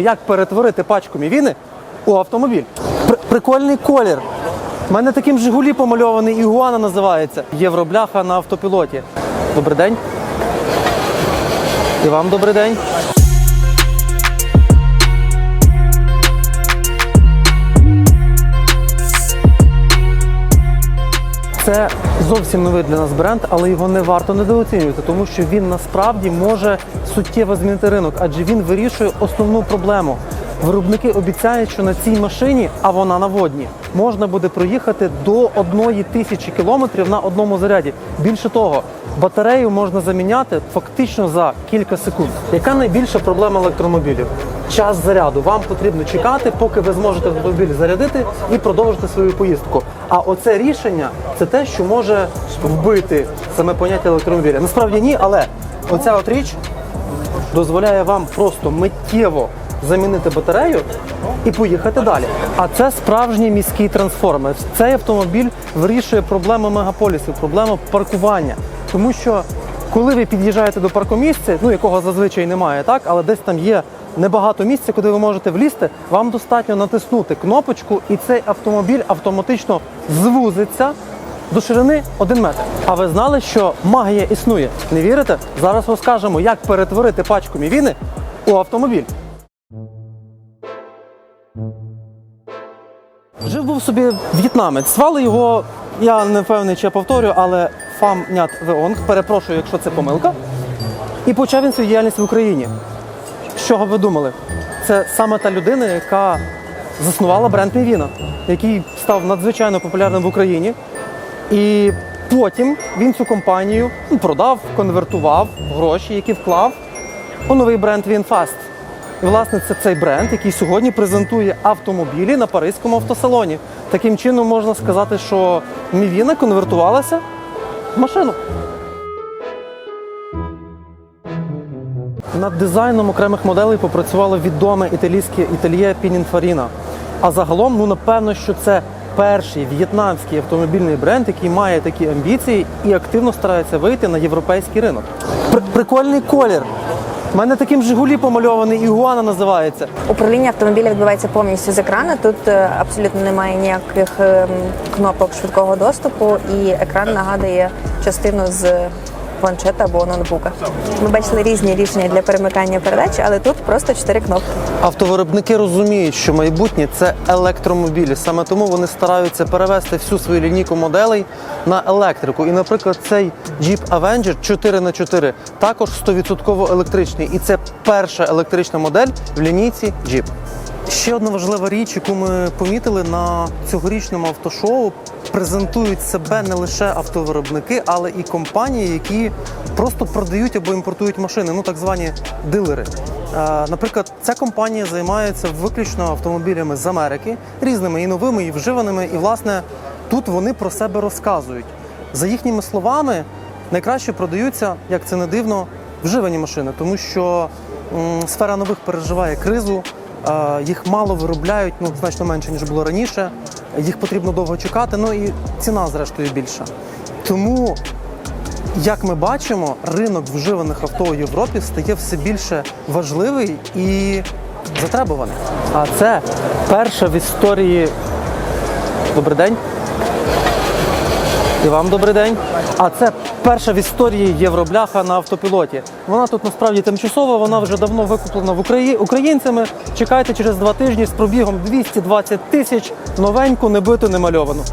Як перетворити пачку мівіни у автомобіль? Пр- прикольний колір. У мене таким Жигулі помальований Ігуана називається. Євробляха на автопілоті. Добрий день. І вам добрий день. Це зовсім новий для нас бренд, але його не варто недооцінювати, тому що він насправді може суттєво змінити ринок, адже він вирішує основну проблему. Виробники обіцяють, що на цій машині, а вона на водні, можна буде проїхати до одної тисячі кілометрів на одному заряді. Більше того, батарею можна заміняти фактично за кілька секунд. Яка найбільша проблема електромобілів? Час заряду. Вам потрібно чекати, поки ви зможете автомобіль зарядити і продовжити свою поїздку. А оце рішення це те, що може вбити саме поняття електромобіля. Насправді ні, але оця от річ дозволяє вам просто миттєво замінити батарею і поїхати далі. А це справжній міський трансформер. Цей автомобіль вирішує проблему мегаполісів, проблему паркування. Тому що коли ви під'їжджаєте до паркомісця, ну якого зазвичай немає, так, але десь там є небагато місця, куди ви можете влізти, вам достатньо натиснути кнопочку, і цей автомобіль автоматично звузиться до ширини 1 метр. А ви знали, що магія існує? Не вірите? Зараз розкажемо, як перетворити пачку мівіни у автомобіль. Жив був собі в'єтнамець. Звали його, я не впевнений, чи я повторю, але Фам Нят Веонг. Перепрошую, якщо це помилка. І почав він свою діяльність в Україні. З чого ви думали? Це саме та людина, яка заснувала бренд Мівіна, який став надзвичайно популярним в Україні. І потім він цю компанію ну, продав, конвертував гроші, які вклав у новий бренд VinFast. І, власне, це цей бренд, який сьогодні презентує автомобілі на паризькому автосалоні. Таким чином можна сказати, що Мівіна конвертувалася в машину. Над дизайном окремих моделей попрацювало відоме італійське італіє Пінінфаріна. А загалом, ну напевно, що це перший в'єтнамський автомобільний бренд, який має такі амбіції і активно старається вийти на європейський ринок. Пр- прикольний колір. У мене таким Жигулі помальований Ігуана називається. Управління автомобіля відбувається повністю з екрану. Тут е, абсолютно немає ніяких ем, кнопок швидкого доступу, і екран нагадує частину з планшета або ноутбука. Ми бачили різні рішення для перемикання передач, але тут просто чотири кнопки. Автовиробники розуміють, що майбутнє це електромобілі. Саме тому вони стараються перевести всю свою лінійку моделей на електрику. І, наприклад, цей Jeep Avenger 4х4 також 100% електричний. І це перша електрична модель в лінійці Jeep. Ще одна важлива річ, яку ми помітили на цьогорічному автошоу, презентують себе не лише автовиробники, але і компанії, які просто продають або імпортують машини, ну так звані дилери. Е, Наприклад, ця компанія займається виключно автомобілями з Америки, різними і новими, і вживаними. І власне тут вони про себе розказують. За їхніми словами, найкраще продаються, як це не дивно, вживані машини, тому що м, сфера нових переживає кризу. Е, Їх мало виробляють, ну значно менше ніж було раніше. Їх потрібно довго чекати. Ну і ціна, зрештою, більша. Тому, як ми бачимо, ринок вживаних авто у Європі стає все більше важливий і затребуваний. А це перша в історії. Добрий день. І вам добрий день. А це перша в історії євробляха на автопілоті. Вона тут насправді тимчасова, вона вже давно викуплена в Украї... українцями. Чекайте через два тижні з пробігом 220 тисяч новеньку, небиту, немальовану.